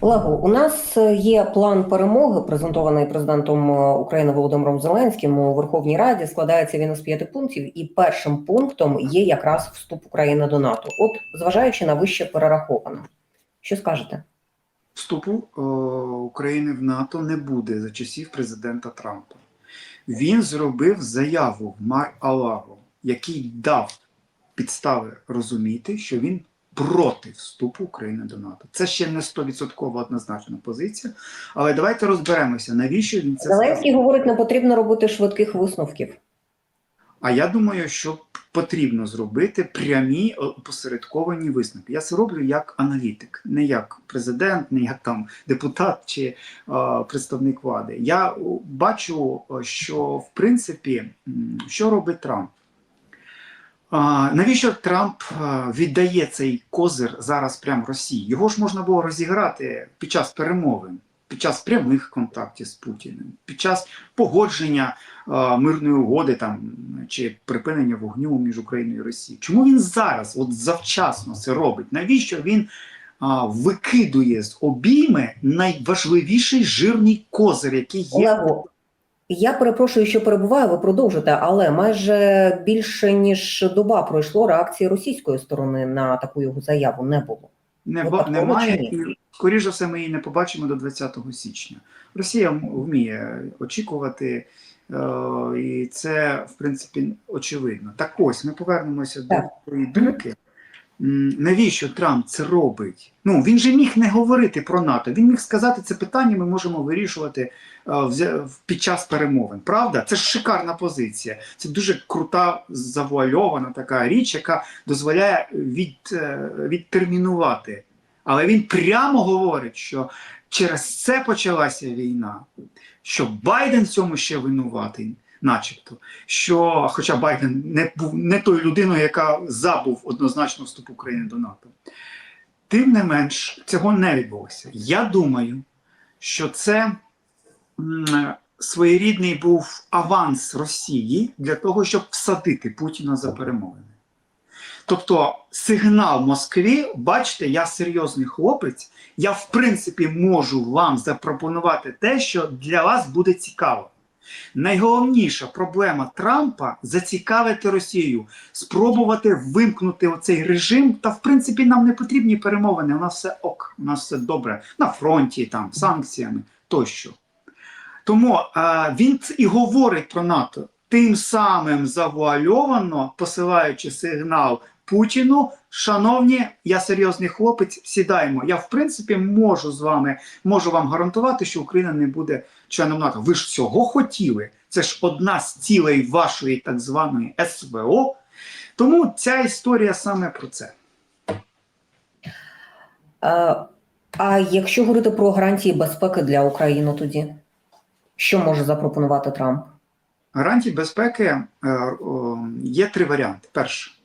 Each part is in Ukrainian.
Лего, у нас е, є план перемоги, презентований президентом е, України Володимиром Зеленським у Верховній Раді. Складається він із п'яти пунктів, і першим пунктом є якраз вступ України до НАТО. От, зважаючи на вище перераховане, що скажете? Вступу е, України в НАТО не буде за часів президента Трампа. Він зробив заяву в Мар-Алаго, який дав підстави розуміти, що він проти вступу України до НАТО. Це ще не 100% однозначна позиція. Але давайте розберемося, навіщо він це. Зеленський говорить, не потрібно робити швидких висновків. А я думаю, що потрібно зробити прямі посередковані висновки. Я це роблю як аналітик, не як президент, не як там депутат чи е, представник влади. Я бачу, що в принципі, що робить Трамп. Навіщо Трамп віддає цей козир зараз прямо Росії? Його ж можна було розіграти під час перемовин, під час прямих контактів з Путіним, під час погодження мирної угоди там чи припинення вогню між Україною і Росією. Чому він зараз, от завчасно це робить? Навіщо він викидує з обійми найважливіший жирний козир, який є? Я перепрошую, що перебуваю, ви продовжите, але майже більше ніж доба пройшло реакції російської сторони на таку його заяву не було. Не, такого немає, скоріш за все, ми її не побачимо до 20 січня. Росія вміє очікувати, е, і це, в принципі, очевидно. Так ось ми повернемося Так. до тої думки. Навіщо Трамп це робить? Ну він же міг не говорити про НАТО. Він міг сказати, це питання ми можемо вирішувати е, під час перемовин. Правда? Це ж шикарна позиція. Це дуже крута, завуальована така річ, яка дозволяє від, е, відтермінувати. Але він прямо говорить, що через це почалася війна, що Байден в цьому ще винуватий, начебто. Що, хоча Байден не був не тою людиною, яка забув однозначно вступ України до НАТО. Тим не менш, цього не відбулося. Я думаю, що це своєрідний був аванс Росії для того, щоб всадити Путіна за перемовини. Тобто сигнал Москві, бачите, я серйозний хлопець, я в принципі можу вам запропонувати те, що для вас буде цікаво. Найголовніша проблема Трампа зацікавити Росію, спробувати вимкнути оцей режим. Та в принципі нам не потрібні перемовини. У нас все ок, у нас все добре на фронті, там санкціями тощо. Тому а, він і говорить про НАТО тим самим завуальовано, посилаючи сигнал Путіну. Шановні, я серйозний хлопець, сідаємо. Я в принципі можу з вами, можу вам гарантувати, що Україна не буде членом НАТО. Ви ж цього хотіли. Це ж одна з цілей вашої так званої СВО. Тому ця історія саме про це. Е, А якщо говорити про гарантії безпеки для України, тоді що може запропонувати Трамп? Гарантії безпеки е, є три варіанти. Перше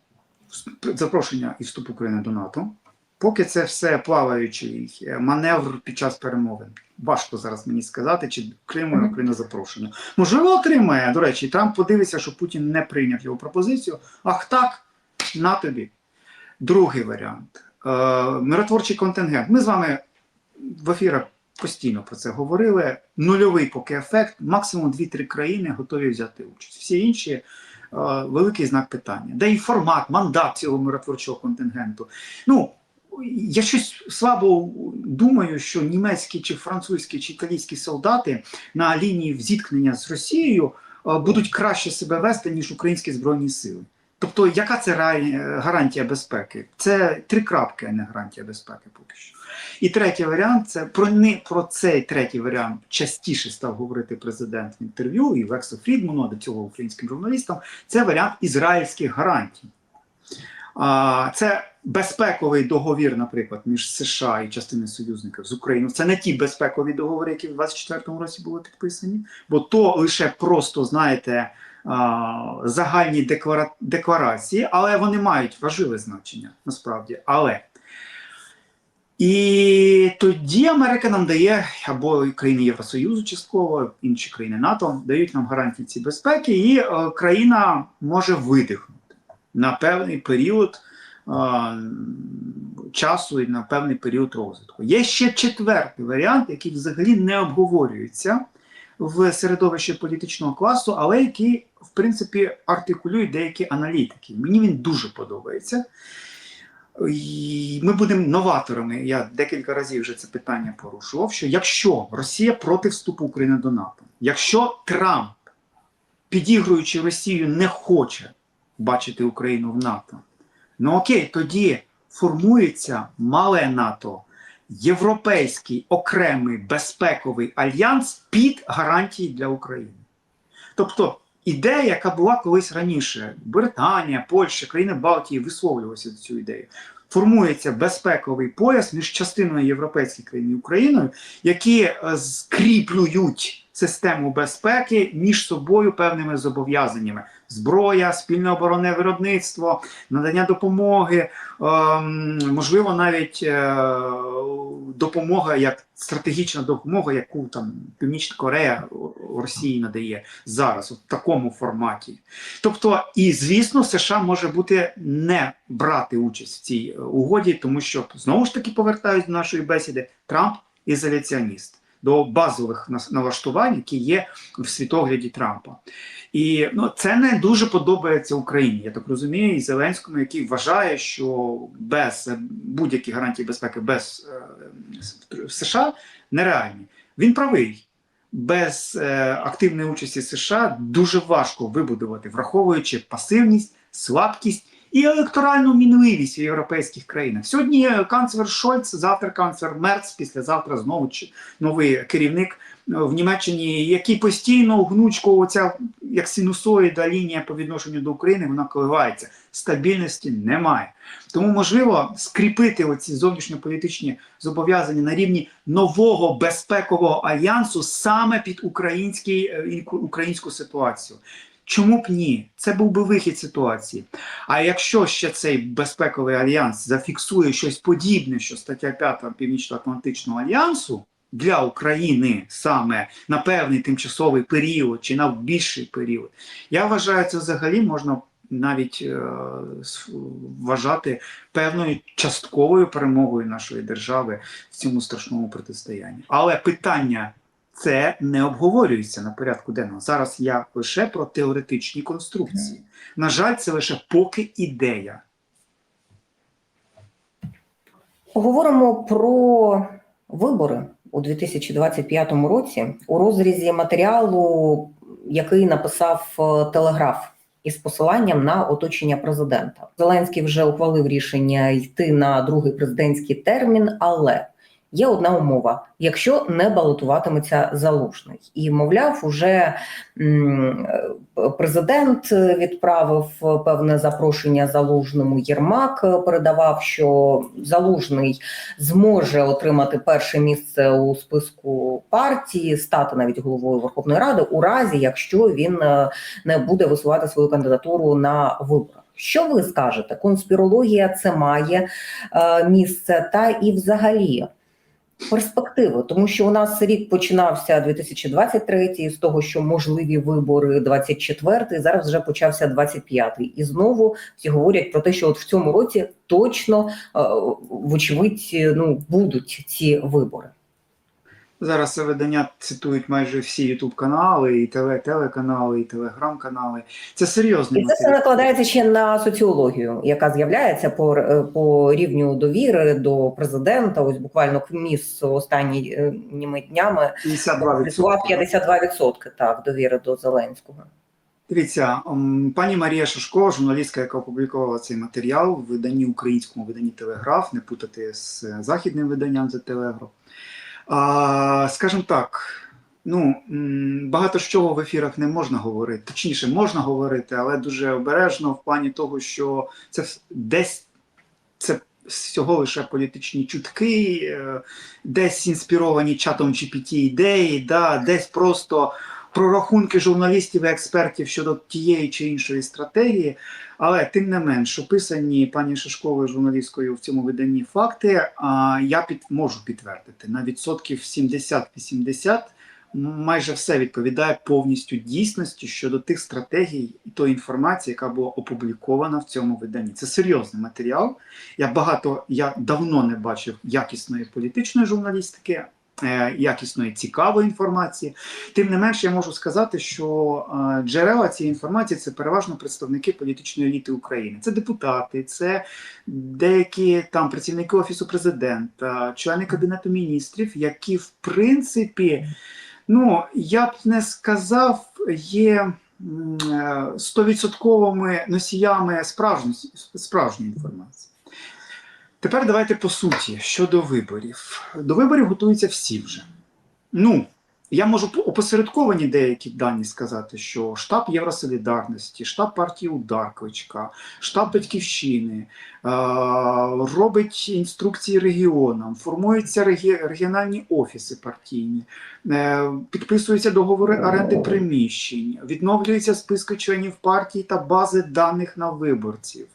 запрошення і вступ України до НАТО. Поки це все плаваючий е, маневр під час перемовин. Важко зараз мені сказати, чи отримує. Україна запрошення. Можливо, отримає. До речі, Трамп подивиться, що Путін не прийняв його пропозицію. Ах так, на тобі. Другий варіант е, миротворчий контингент. Ми з вами в ефірах постійно про це говорили. Нульовий поки ефект, максимум 2-3 країни готові взяти участь. Всі інші великий знак питання. Де і формат, мандат цього миротворчого контингенту. Ну, я щось слабо думаю, що німецькі чи французькі чи італійські солдати на лінії зіткнення з Росією е, будуть краще себе вести, ніж українські збройні сили. Тобто, яка це гарантія безпеки? Це три крапки, а не гарантія безпеки поки що. І третій варіант це про не про цей третій варіант частіше став говорити президент в інтерв'ю і Вексу Фрідману, а до цього українським журналістам. Це варіант ізраїльських гарантій. А, Це безпековий договір, наприклад, між США і частиною союзників з Україною. Це не ті безпекові договори, які в 24-му році були підписані, бо то лише просто, знаєте, загальні деклара... декларації, але вони мають важливе значення насправді. Але і тоді Америка нам дає, або країни Євросоюзу частково, інші країни НАТО дають нам гарантії цієї безпеки, і е, країна може видихнути на певний період а, часу і на певний період розвитку. Є ще четвертий варіант, який взагалі не обговорюється в середовищі політичного класу, але який, в принципі, артикулюють деякі аналітики. Мені він дуже подобається. І Ми будемо новаторами. Я декілька разів вже це питання порушував. Що якщо Росія проти вступу України до НАТО, якщо Трамп, підігруючи Росію, не хоче бачити Україну в НАТО, ну окей, тоді формується мале НАТО, європейський окремий безпековий альянс під гарантії для України. Тобто ідея, яка була колись раніше, Британія, Польща, країни Балтії висловлювалися до цю ідею. Формується безпековий пояс між частиною європейських країн і Україною, які е, скріплюють систему безпеки між собою певними зобов'язаннями: зброя, спільне оборонне виробництво, надання допомоги, ем, можливо, навіть е, допомога як стратегічна допомога, яку там Північна Корея Росії надає зараз у такому форматі. Тобто, і звісно, США може бути не брати участь в цій е, угоді, тому що знову ж таки повертаюсь до нашої бесіди, Трамп ізоляціоніст. До базових налаштувань, які є в світогляді Трампа, і ну це не дуже подобається Україні. Я так розумію, і Зеленському, який вважає, що без е, будь-яких гарантій безпеки без е, США нереальні. Він правий. Без е, активної участі США дуже важко вибудувати, враховуючи пасивність, слабкість і електоральну мінливість в європейських країнах. Сьогодні канцлер Шольц, завтра канцлер Мерц, післязавтра знову новий керівник е, в Німеччині, який постійно гнучко, оця як синусоїда лінія по відношенню до України, вона коливається. Стабільності немає. Тому можливо скріпити оці зовнішньополітичні зобов'язання на рівні нового безпекового альянсу саме під український, е, українську ситуацію. Чому б ні? Це був би вихід ситуації. А якщо ще цей безпековий альянс зафіксує щось подібне, що стаття 5 Північно-Атлантичного альянсу для України саме на певний тимчасовий період чи на більший період, я вважаю, це взагалі можна навіть е, вважати певною частковою перемогою нашої держави в цьому страшному протистоянні. Але питання це не обговорюється на порядку денного. Зараз я лише про теоретичні конструкції. На жаль, це лише поки ідея. Поговоримо про вибори у 2025 році у розрізі матеріалу, який написав е, Телеграф із посиланням на оточення президента. Зеленський вже ухвалив рішення йти на другий президентський термін, але є одна умова: якщо не балотуватиметься залужний, і мовляв, уже президент відправив певне запрошення залужному. Єрмак передавав, що залужний зможе отримати перше місце у списку партії, стати навіть головою Верховної Ради, у разі якщо він е, не буде висувати свою кандидатуру на виборах. Що ви скажете? Конспірологія це має е, місце, та і взагалі. Перспективи, тому що у нас рік починався 2023 з того, що можливі вибори 24 зараз вже почався 25 І знову всі говорять про те, що от в цьому році точно, е, вочевидь, ну будуть ці вибори. Зараз це видання цитують майже всі Ютуб канали, і теле, телеканали, і телеграм-канали. Це серйозний І це все накладається ще на соціологію, яка з'являється по, е, по рівню довіри до президента. Ось буквально КМІС останніми днями 52%. присував 52% так довіри до Зеленського. Дивіться, пані Марія Шашко, журналістка, яка опублікувала цей матеріал в виданні українському виданні Телеграф, не путати з е, західним виданням за Телеграф. А, скажімо так, ну багато з чого в ефірах не можна говорити. Точніше, можна говорити, але дуже обережно в плані того, що це десь це всього лише політичні чутки, е, десь інспіровані чатом GPT ідеї, да, десь просто прорахунки журналістів і експертів щодо тієї чи іншої стратегії. Але тим не менш, описані пані Шишковою журналісткою в цьому виданні факти, а, я під, можу підтвердити на відсотків 70-80 майже все відповідає повністю дійсності щодо тих стратегій і тої інформації, яка була опублікована в цьому виданні. Це серйозний матеріал. Я багато, я давно не бачив якісної політичної журналістики. Е, Якісної цікавої інформації, тим не менш, я можу сказати, що е, джерела цієї інформації це переважно представники політичної еліти України. Це депутати, це деякі там працівники офісу президента, члени кабінету міністрів, які в принципі, ну я б не сказав, є е, стовідсотковими носіями справжньої, справжньої інформації. Тепер давайте по суті щодо виборів. До виборів готуються всі вже. Ну, я можу по- опосередковані деякі дані сказати, що штаб Євросолідарності, штаб партії Удар Кличка, штаб Батьківщини е- робить інструкції регіонам, формуються регі- регіональні офіси партійні, підписуються договори оренди приміщень, відновлюються списки членів партії та бази даних на виборців,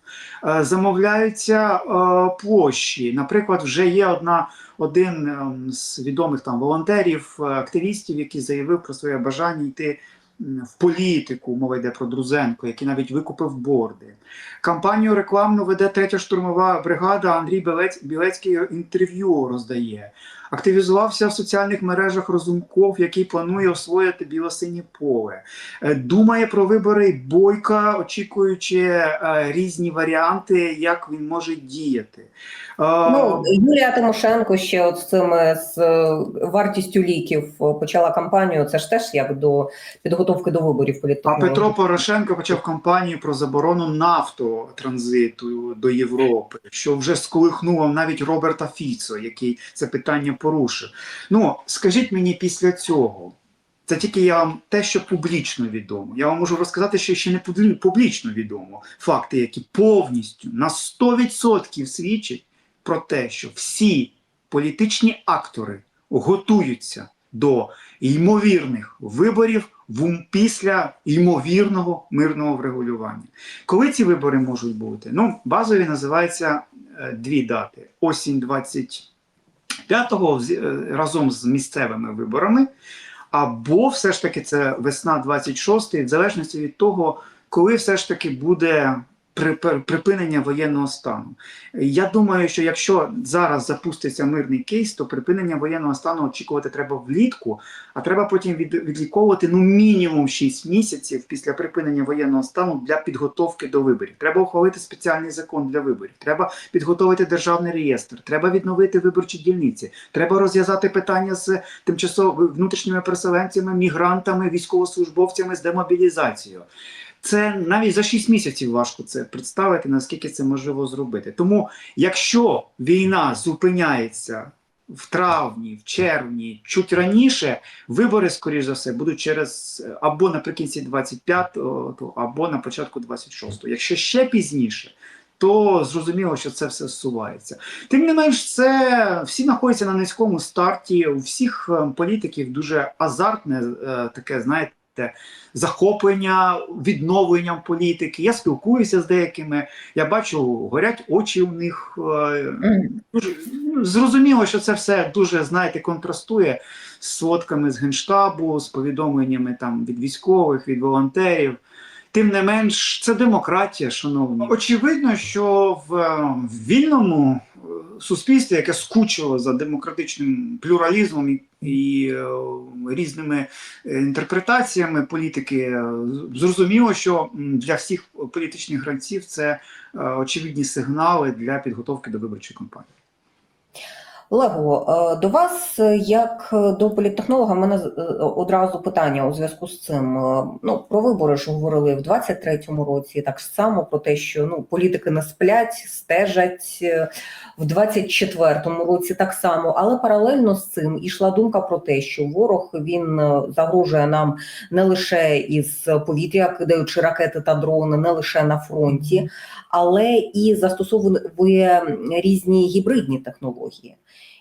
е- замовляються е- площі. Наприклад, вже є одна один ем, з відомих там волонтерів, е, активістів, який заявив про своє бажання йти в політику, мова йде про Друзенко, який навіть викупив борди. Кампанію рекламну веде третя штурмова бригада. Андрій Білець, Білецький інтерв'ю роздає. Активізувався в соціальних мережах Розумков, який планує освоїти білосинє поле. Е, Думає про вибори Бойка, очікуючи е, різні варіанти, як він може діяти. Е, Ну, Юлія Тимошенко ще от з цими з вартістю ліків почала кампанію. Це ж теж як до підготовки до виборів А. Петро Порошенко почав кампанію про заборону нафтотранзиту до Європи, що вже сколихнуло навіть Роберта Фіцо, який це питання порушив. Ну скажіть мені після цього. Це тільки я вам те, що публічно відомо. Я вам можу розказати, що ще не публічно відомо факти, які повністю на 100% свідчать про те, що всі політичні актори готуються до ймовірних виборів після ймовірного мирного врегулювання. Коли ці вибори можуть бути? Ну, базові називаються е, дві дати: осінь 25-го з- е, разом з місцевими виборами, або все ж таки це весна 26-ї, в залежності від того, коли все ж таки буде припинення воєнного стану. Я думаю, що якщо зараз запуститься мирний кейс, то припинення воєнного стану очікувати треба влітку, а треба потім від, відліковувати ну мінімум 6 місяців після припинення воєнного стану для підготовки до виборів. Треба ухвалити спеціальний закон для виборів. Треба підготовити державний реєстр. Треба відновити виборчі дільниці. Треба розв'язати питання з тимчасово внутрішніми переселенцями, мігрантами, військовослужбовцями з демобілізацією. Це навіть за 6 місяців важко це представити, наскільки це можливо зробити. Тому, якщо війна зупиняється в травні, в червні, чуть раніше, вибори, скоріш за все, будуть через е, або наприкінці 25-го, або на початку 26-го. Якщо ще пізніше, то зрозуміло, що це все зсувається. Тим не менш, це всі знаходяться на низькому старті. У всіх е, політиків дуже азартне е, таке, знаєте захоплення відновленням політики. Я спілкуюся з деякими, я бачу, горять очі у них. е, Дуже ну, зрозуміло, що це все дуже знаєте, контрастує з сводками з генштабу, з повідомленнями там від військових, від волонтерів. Тим не менш, це демократія, шановні. Очевидно, що в, е, в вільному суспільстві, яке скучило за демократичним плюралізмом і, і е, різними е, інтерпретаціями політики, е, зрозуміло, що для всіх політичних гравців це очевидні сигнали для підготовки до виборчої кампанії. Лего, е, до вас, е, як е, до політтехнолога, в мене одразу питання у зв'язку з цим. Ну, про вибори ж говорили в 23-му році, так само про те, що ну, політики не сплять, стежать в 24-му році так само. Але паралельно з цим ішла думка про те, що ворог він загрожує нам не лише із повітря, кидаючи ракети та дрони, не лише на фронті, але і застосовує різні гібридні технології.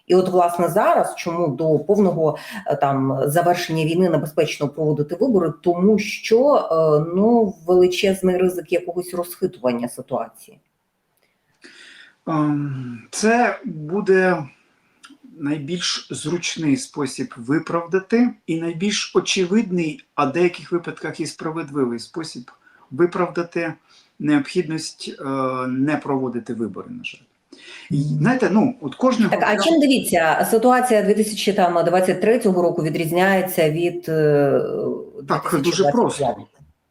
І от власне зараз, чому до повного е, там завершення війни небезпечно проводити вибори, тому що е, ну величезний ризик якогось розхитування ситуації. Ем, Це буде найбільш зручний спосіб виправдати і найбільш очевидний, а в деяких випадках і справедливий спосіб виправдати необхідність е, не проводити вибори, на жаль. І, знаєте, ну, от кожного Так, а чим дивіться, ситуація 2023 року відрізняється від е, Так, дуже просто.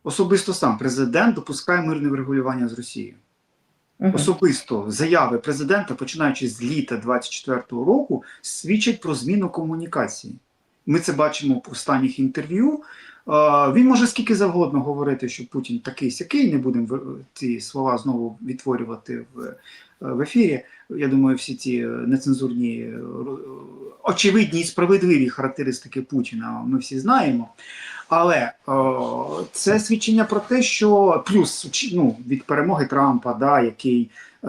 особисто сам президент допускає мирне врегулювання з Росією. Мгм. Особисто заяви президента, починаючи з літа 24-го року, свідчать про зміну комунікації. Ми це бачимо в останніх інтерв'ю. Е, Він може скільки завгодно говорити, що Путін такий сякий, не будемо ці слова знову відтворювати в, в ефірі. Я думаю, всі ці е, нецензурні, е, очевидні і справедливі характеристики Путіна ми всі знаємо. Але о, це свідчення про те, що плюс ну, від перемоги Трампа, да, який е,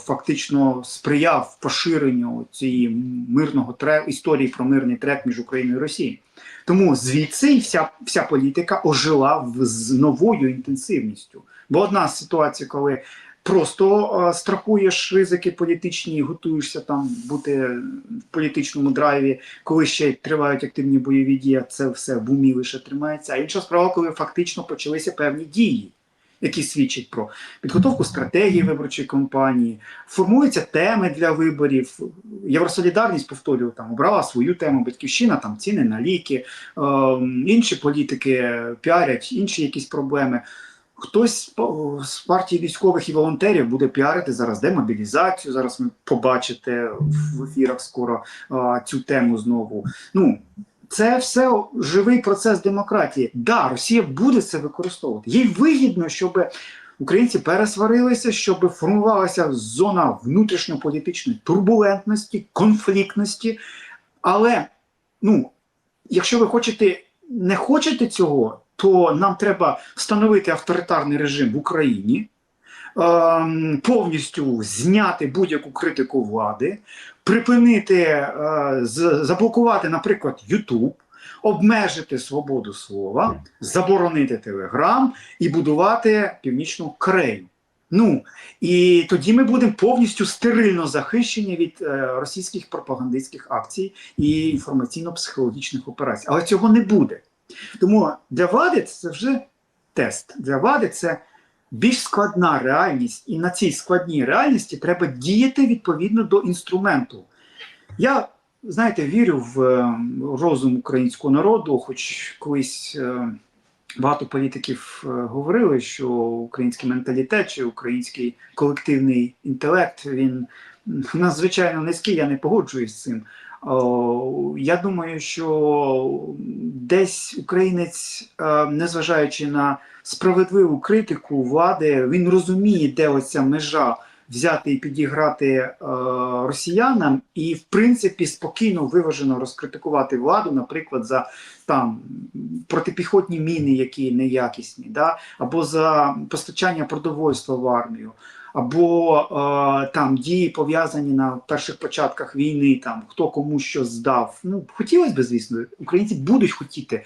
фактично сприяв поширенню цієї мирного трек, історії про мирний трек між Україною і Росією. Тому звідси вся, вся політика ожила в, з новою інтенсивністю. Бо одна ситуація, коли просто е, страхуєш ризики політичні готуєшся там бути в політичному драйві, коли ще тривають активні бойові дії, це все в умі лише тримається. А інша справа, коли фактично почалися певні дії, які свідчать про підготовку стратегії виборчої кампанії, формуються теми для виборів. Євросолідарність, повторюю, там обрала свою тему, батьківщина, там ціни на ліки, ем, інші політики піарять інші якісь проблеми. Хтось з партії військових і волонтерів буде піарити зараз демобілізацію. Зараз ви побачите в ефірах скоро а, цю тему знову. Ну це все живий процес демократії. Да, Росія буде це використовувати. Їй вигідно, щоб українці пересварилися, щоб формувалася зона внутрішньополітичної турбулентності, конфліктності. Але ну, якщо ви хочете не хочете цього, то нам треба встановити авторитарний режим в Україні, ем, повністю зняти будь-яку критику влади, припинити, е, заблокувати, наприклад, Ютуб, обмежити свободу слова, заборонити Телеграм і будувати Північну Корею. Ну і тоді ми будемо повністю стерильно захищені від е, російських пропагандистських акцій і інформаційно-психологічних операцій. Але цього не буде. Тому для влади це вже тест. Для влади це більш складна реальність, і на цій складній реальності треба діяти відповідно до інструменту. Я, знаєте, вірю в е, розум українського народу, хоч колись. е, Багато політиків е, говорили, що український менталітет чи український колективний інтелект він надзвичайно низький, я не погоджуюсь з цим. Я думаю, що десь українець, е, незважаючи на справедливу критику влади, він розуміє, де оця межа взяти і підіграти е, росіянам, і в принципі спокійно виважено розкритикувати владу, наприклад, за там протипіхотні міни, які неякісні, да? або за постачання продовольства в армію, або е, там дії пов'язані на перших початках війни, там хто кому що здав. Ну хотілося б, звісно, українці будуть хотіти е,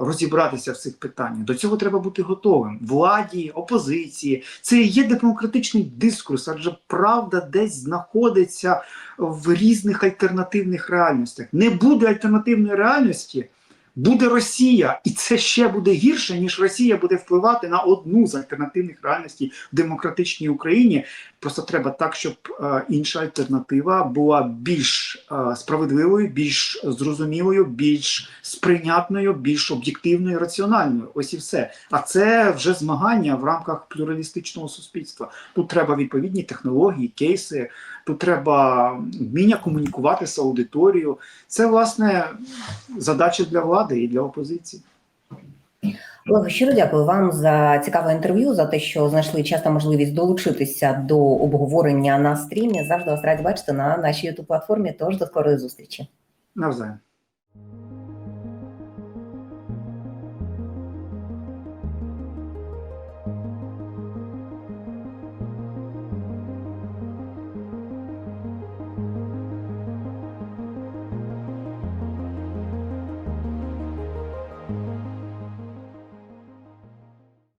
розібратися в цих питаннях. До цього треба бути готовим. Владі, опозиції, це є демократичний дискурс, адже правда десь знаходиться в різних альтернативних реальностях. Не буде альтернативної реальності. Буде Росія, і це ще буде гірше, ніж Росія буде впливати на одну з альтернативних реальностей в демократичній Україні. Просто треба так, щоб е, інша альтернатива була більш е, справедливою, більш зрозумілою, більш сприйнятною, більш об'єктивною, раціональною. Ось і все. А це вже змагання в рамках плюралістичного суспільства. Тут треба відповідні технології, кейси. Тут треба вміння комунікувати з аудиторією. Це власне задача для влади і для опозиції. Олег, щиро дякую вам за цікаве інтерв'ю, за те, що знайшли час та можливість долучитися до обговорення на стрімі. Завжди вас раді бачити на нашій youtube платформі. Тож до скорої зустрічі. Навзаєм.